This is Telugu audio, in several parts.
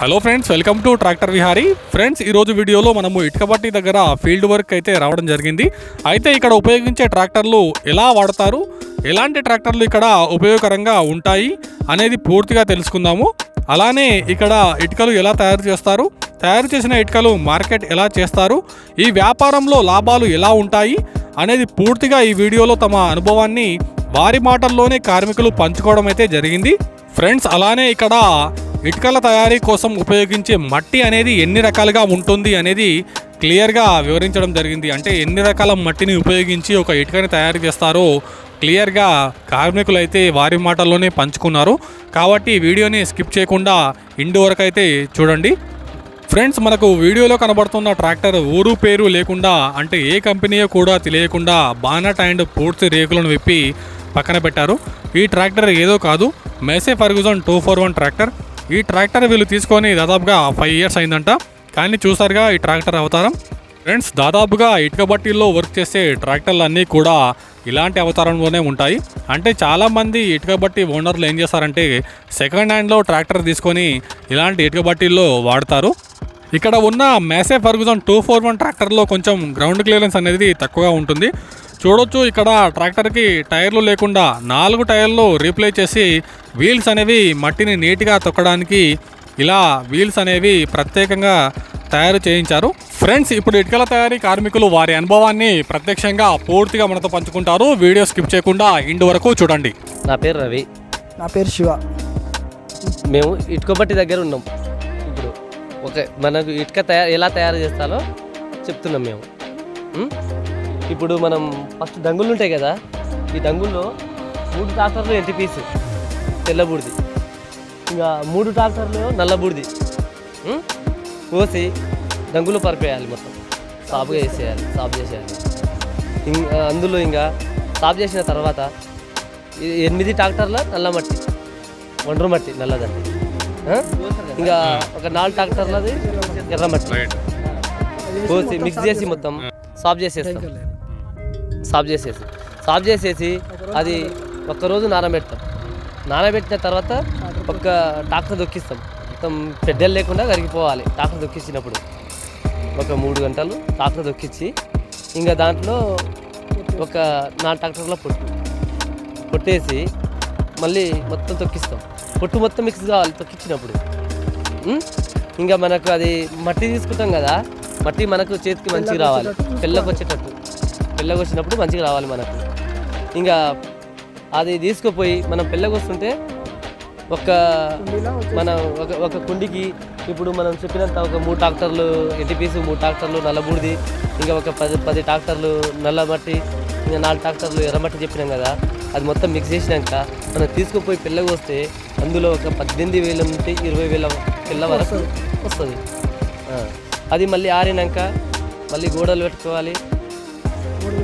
Hello friends welcome to tractor Vihari friends ఈరోజు వీడియోలో మనము ఇటుకబట్టి దగ్గర ఫీల్డ్ వర్క్ అయితే రావడం జరిగింది. అయితే ఇక్కడ ఉపయోగించే ట్రాక్టర్లు ఎలా వాడతారు? ఎలాంటి ట్రాక్టర్లు ఇక్కడ ఉపయోగకరంగా ఉంటాయి? అనేది పూర్తిగా తెలుసుకుందాము. అలానే ఇక్కడ ఇటుకలు ఎలా తయారు చేస్తారు? తయారు చేసిన ఇటుకలు మార్కెట్ ఎలా చేస్తారు? ఈ వ్యాపారంలో లాభాలు ఎలా ఉంటాయి? అనేది పూర్తిగా ఈ వీడియోలో తమ అనుభవాన్ని వారి మాటల్లోనే కార్మికులు పంచుకోవడం అయితే జరిగింది. ఫ్రెండ్స్ అలానే ఇక్కడ ఇటుకల తయారీ కోసం ఉపయోగించే మట్టి అనేది ఎన్ని రకాలుగా ఉంటుంది అనేది క్లియర్గా వివరించడం జరిగింది. అంటే ఎన్ని రకాల మట్టిని ఉపయోగించి ఒక ఇటుకని తయారు చేస్తారో క్లియర్గా కార్మికులు అయితే వారి మాటల్లోనే పంచుకున్నారు. కాబట్టి వీడియోని స్కిప్ చేయకుండా ఇండి వరకు అయితే చూడండి. ఫ్రెండ్స్ మనకు వీడియోలో కనబడుతున్న ట్రాక్టర్ ఊరు పేరు లేకుండా అంటే ఏ కంపెనీయో కూడా తెలియకుండా బానట్ అండ్ పూర్తి రేకులను విప్పి పక్కన పెట్టారు. ఈ ట్రాక్టర్ ఏదో కాదు Massey Ferguson two four one tractor. ఈ ట్రాక్టర్ వీళ్ళు తీసుకొని దాదాపుగా ఫైవ్ ఇయర్స్ అయిందంట. కానీ చూసారుగా ఈ ట్రాక్టర్ అవతారం. ఫ్రెండ్స్ దాదాపుగా ఇటుక బట్టీల్లో వర్క్ చేసే ట్రాక్టర్లు అన్నీ కూడా ఇలాంటి అవతారంలోనే ఉంటాయి. అంటే చాలామంది ఇటుక బట్టి ఓనర్లు ఏం చేస్తారంటే సెకండ్ హ్యాండ్లో ట్రాక్టర్ తీసుకొని ఇలాంటి ఇటుక బట్టీల్లో వాడతారు. ఇక్కడ ఉన్న Massey Ferguson two four one ట్రాక్టర్లో కొంచెం గ్రౌండ్ క్లియరెన్స్ అనేది తక్కువగా ఉంటుంది. చూడొచ్చు ఇక్కడ ట్రాక్టర్కి టైర్లు లేకుండా నాలుగు టైర్లు రీప్లేస్ చేసి వీల్స్ అనేవి మట్టిని నీట్గా తొక్కడానికి ఇలా వీల్స్ అనేవి ప్రత్యేకంగా తయారు చేయించారు. ఫ్రెండ్స్ ఇప్పుడు ఇటుకల తయారీ కార్మికులు వారి అనుభవాన్ని ప్రత్యక్షంగా పూర్తిగా మనతో పంచుకుంటారు. వీడియో స్కిప్ చేయకుండా ఇంటి వరకు చూడండి. నా పేరు రవి. నా పేరు శివ. మేము ఇటుకబట్టి దగ్గర ఉన్నాం. ఇప్పుడు ఓకే మనకు ఇటుక తయారు ఎలా తయారు చేస్తారో చెప్తున్నాం మేము? ఇప్పుడు మనం ఫస్ట్ డంగులు ఉంటాయి కదా ఈ డంగుల్లో మూడు ట్రాక్టర్లు ఎన్టీపీస్ తెల్ల బూడిది. ఇంకా మూడు ట్రాక్టర్లు నల్ల బూడిది. ఉం? కోసి డంగులు పరిపేయాలి మొత్తం. సాపుగా వేసేయాలి సాపు చేసేయాలి. ఇంకా అందులో ఇంకా సాపు చేసిన తర్వాత ఎనిమిది ట్రాక్టర్ల నల్ల మట్టి ఒండ్రు మట్టి నల్లదండి? ఇంకా ఒక నాలుగు ట్రాక్టర్లది ఎర్రమట్టి పోసి మిక్స్ చేసి మొత్తం సాఫ్ చేసేస్తాం. సాఫ్ చేసేసి. సాఫ్ చేసేసి అది ఒక్కరోజు నానబెడతాం. నానబెట్టిన తర్వాత ఒక ట్రాక్టర్ దొక్కిస్తాం. మొత్తం పెద్దలు లేకుండా కరిగిపోవాలి ట్రాక్టర్ దొక్కించినప్పుడు. ఒక మూడు గంటలు ట్రాక్టర్ దొక్కించి ఇంకా దాంట్లో ఒక నాలుగు ట్రాక్టర్ల పొట్టు పొట్టేసి మళ్ళీ మొత్తం తొక్కిస్తాం. పొట్టు మొత్తం మిక్స్ కావాలి తొక్కించినప్పుడు? ఇంకా మనకు అది మట్టి తీసుకుంటాం కదా మట్టి మనకు చేతికి మంచిగా రావాలి. పెళ్ళకు వచ్చేటట్టు పెళ్ళకు వచ్చినప్పుడు మంచిగా రావాలి మనకు. ఇంకా అది తీసుకుపోయి మనం పెళ్ళకు వస్తుంటే ఒక మన ఒక ఒక కుండికి ఇప్పుడు మనం చెప్పినంత ఒక మూడు ట్రాక్టర్లు ఎన్టీపీస్ మూడు ట్రాక్టర్లు నల్లబూడిది ఇంకా ఒక పది పది ట్రాక్టర్లు నల్ల మట్టి ఇంకా నాలుగు ట్రాక్టర్లు ఎర్రమట్టి చెప్పినాం కదా. అది మొత్తం మిక్స్ చేసినాక మనం తీసుకుపోయి పిల్లకి వస్తే అందులో ఒక పద్దెనిమిది వేల నుండి ఇరవై వేల పిల్ల వరకు వస్తుంది. అది మళ్ళీ ఆరినాక మళ్ళీ గోడలు పెట్టుకోవాలి.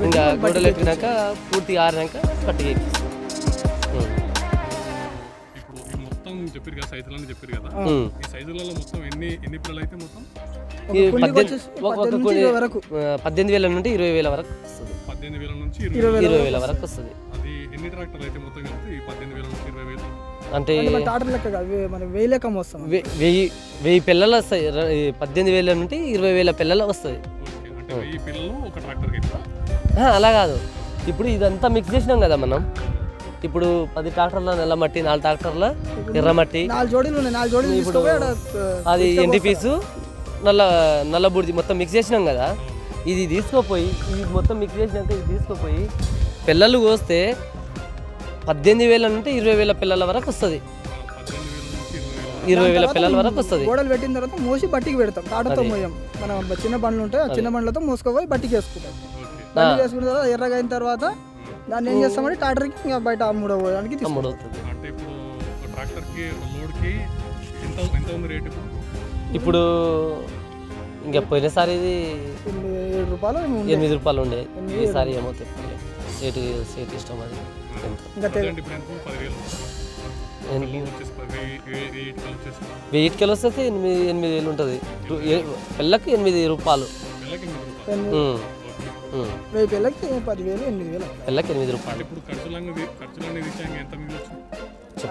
ఇంకా గోడలు పెట్టినాక పూర్తిగా ఆరినాక ఈ మొత్తం చెప్పారు కదా సైజులని చెప్పారు కదా. ఉం. ఈ సైజులలో మొత్తం ఎన్ని ఎన్ని పిల్లలు అయితే మొత్తం? వరకు. పద్దెనిమిది వేల నుండి ఇరవై వేల వరకు వస్తుంది. పద్దెనిమిది వేల నుంచి ఇరవై ఇరవై వేల వరకు వస్తుంది. అది ఎన్ని ట్రాక్టర్లు అయితే మొత్తం కలిపి ఈ పద్దెనిమిది వేల నుంచి ఇరవై వేలు? అంటే అంటే మన టాటర్ లెక్క కాదు వే- మన వెయ్యి లెక్క వస్తాం వె- వెయ్యి వెయ్యి పిల్లలు వస్తాయి ఈ పద్దెనిమిది వేల నుండి ఇరవై వేల పిల్లలు వస్తుంది. పిల్లలు ఒక ట్రాక్టర్కి అలా కాదు. ఇప్పుడు ఇదంతా మిక్స్ చేసినాం కదా మనం. ఇప్పుడు పది ట్రాక్టర్ల నాలుగు ట్రాక్టర్ల ఎర్రమట్టి నాలుగు ఉన్నాయి నాలుగు జోడీలు ఇప్పుడు అది ఎండి. పీసు నల్ల నల్ల బూడిది మొత్తం మిక్స్ చేసినాం కదా. ఇది తీసుకుపోయి ఇది మొత్తం మిక్స్ చేసినాక ఇది తీసుకుపోయి పిల్లలు కోస్తే పద్దెనిమిది వేల నుండి ఇరవై వేల పిల్లల వరకు వస్తుంది. ఇరవై వేల పిల్లల వరకు వస్తుంది. గోడలు పెట్టిన తర్వాత మోసి బట్టికి పెడతాం. టాటర్తో మోయం. మన చిన్న బండ్లు ఉంటాయి ఆ చిన్న బండ్లతో మోసుకుపోయి బట్టికి వేసుకుంటాం. ఓకే. బట్టికి వేసుకున్న తర్వాత ఎర్రగా అయిన తర్వాత దాన్ని ఏం చేస్తామంటే టాటర్కి ఇంకా బయట అమ్ముడు పోవడానికి అంటే ఇప్పుడు ఒక ట్రాక్టర్కి ఒక లోడ్కి ఎంత ఎంత ఉంది రేటు ఇప్పుడు? ఇంకా పోయినసారి ఇది ఎనిమిది ఏడు రూపాయలు. ఎనిమిది రూపాయలు ఉండే. ఈసారి ఏమో చెప్పలేదు సేటు సేటు ఇష్టం అది. ఇంకా ఎన్- లోడ్ వచ్చేసి ఎనిమిది ఎనిమిది వేలు ఉంటుంది. పిల్లకి ఎనిమిది రూపాయలు. పిల్లకి ఎనిమిది రూపాయలు. పదివేలు ఎనిమిది వేలు పిల్లకి ఎనిమిది ఇప్పుడు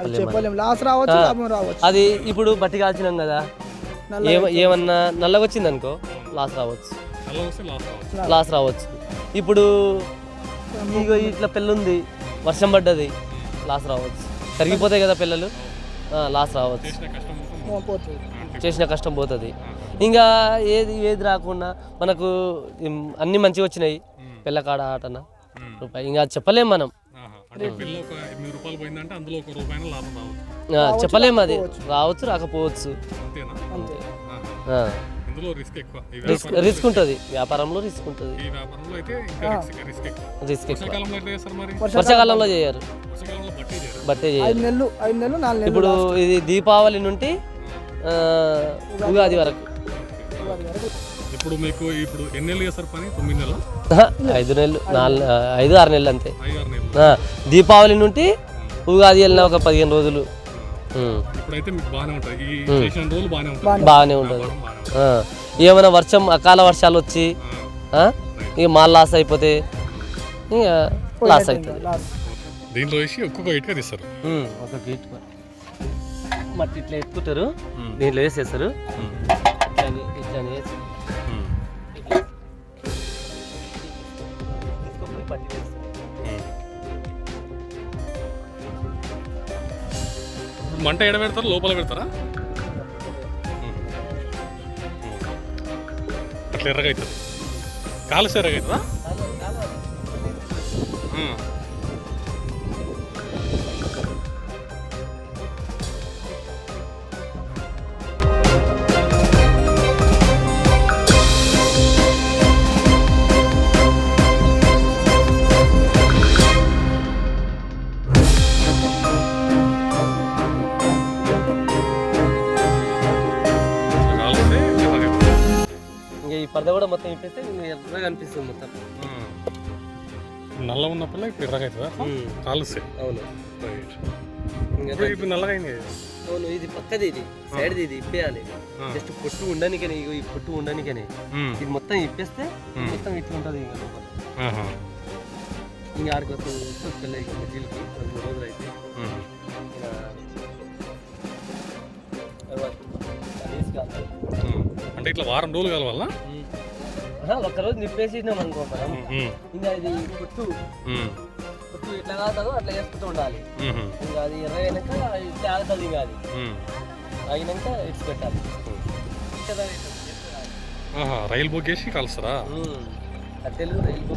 చెప్పలేము. లాస్ రావచ్చు ఆ. లాభం రావచ్చు. అది ఇప్పుడు బట్టి కాల్చినాం కదా. ఏమన్నా నల్లగా వచ్చింది అనుకో లాస్ రావచ్చు. లాస్ రావచ్చు. ఇప్పుడు ఇగో ఇట్లా పిల్లుంది వర్షం పడ్డది లాస్ రావచ్చు. కరిగిపోతాయి కదా పిల్లలు? లాస్ రావచ్చు. చేసిన కష్టం పోతుంది. చేసిన కష్టం పోతుంది. ఇంకా ఏది ఏది రాకుండా మనకు అన్ని మంచిగా వచ్చినాయి. పిల్లకాడ ఆటన. రూపాయి. ఇంకా చెప్పలేం మనం. ఆహా. అంటే పిల్ల ఒక ఎనిమిది రూపాయలు పోయిందంటే అందులో ఒక రూపాయన లాభం రావచ్చు. ఆ, చెప్పలేం అది. రావచ్చు రాకపోవచ్చు. అంతేనా? అంతే. ఆహా. ఆ. ఇందులో రిస్క్ ఉంటుంది. వ్యాపారంలో రిస్క్ ఉంటుంది. ఈ వ్యాపారంలో అయితే ఇంకా రిస్క్ వర్షాకాలంలో చేయరు. ఐదు నెలలు ఐదు నెలలు నాలుగు నెలలు ఇప్పుడు ఇది దీపావళి నుండి ఉగాది వరకు. ఇప్పుడు మీకు ఇప్పుడు ఎన్ని నెలలు చేస్తారు పని? తొమ్మిది నెలలు? ఐదు నెలలు నాలుగు ఐదు ఆరు నెలలు అంతే. దీపావళి నుండి ఉగాది వెళ్ళిన ఒక పదిహేను రోజులు. ఉమ్, ఇప్పుడైతే మీకు బాగానే ఉంటుంది ఈ చేసిన రోజులు బాగానే ఉంటుంది బాగానే ఉంటుంది వ్యాపారం బాగానే ఉంటుంది. ఆ, ఏమైనా వర్షం అకాల వర్షాలు వచ్చి ఇక మాల్ లాస్ అయిపోతే ఇక లాస్ అవుతుంది. దీంట్లో వేసి ఒక్కొక్క ఇటుక తీస్తారు. ఒక గీట్ మట్టి ఇట్లా ఎత్తుకుంటారు దీంట్లో వేసేస్తారు. ఇట్లా వేసి. మంట ఎడ పెడతారు లోపల పెడతారా? అట్లా ఎర్రగా అవుతుంది. కాలుస్తే ఎర్రగా అవుతుందా? మొత్తం ఇప్పేస్తే ఎర్రగా అనిపిస్తుంది మొత్తం. నల్ల ఉన్నప్పుడు ఇప్పుడు ఎర్రగా అవుతుందా? కాలుస్తే. అవును. ఇప్పుడు ఇప్పుడు నల్లగా అయింది. అవును ఇది పక్కది ఇది. సైడ్ది ఇది ఇప్పేయాలి. జస్ట్ పొట్టు ఉండనికనే ఇగో ఈ పొట్టు ఉండనికనే. ఇది మొత్తం ఇప్పేస్తే. మొత్తం ఇట్లా ఉంటుంది ఇంకా లోపల. ఇంకా ఆడికి వస్తుంది ఇక మిడిల్కి రెండు రోజులు అయితే. అంటే ఇట్లా వారం రోజులు కలవాలా? ఒక్కరోజు నిప్పేసినాం అనుకో మనం. ఇంకా ఇది పొట్టు. పొట్టు ఇట్లా కాదు అట్లా వేసుకుంటూ ఉండాలి. ఇంకా అది ఎర్రగైనాక ఇట్లా ఆగుతుంది ఇంకా అది. ఆగినాక ఇచ్చి పెట్టాలి రైలు బుక్ చేసి కలుస్తారా కట్టెలు రైలు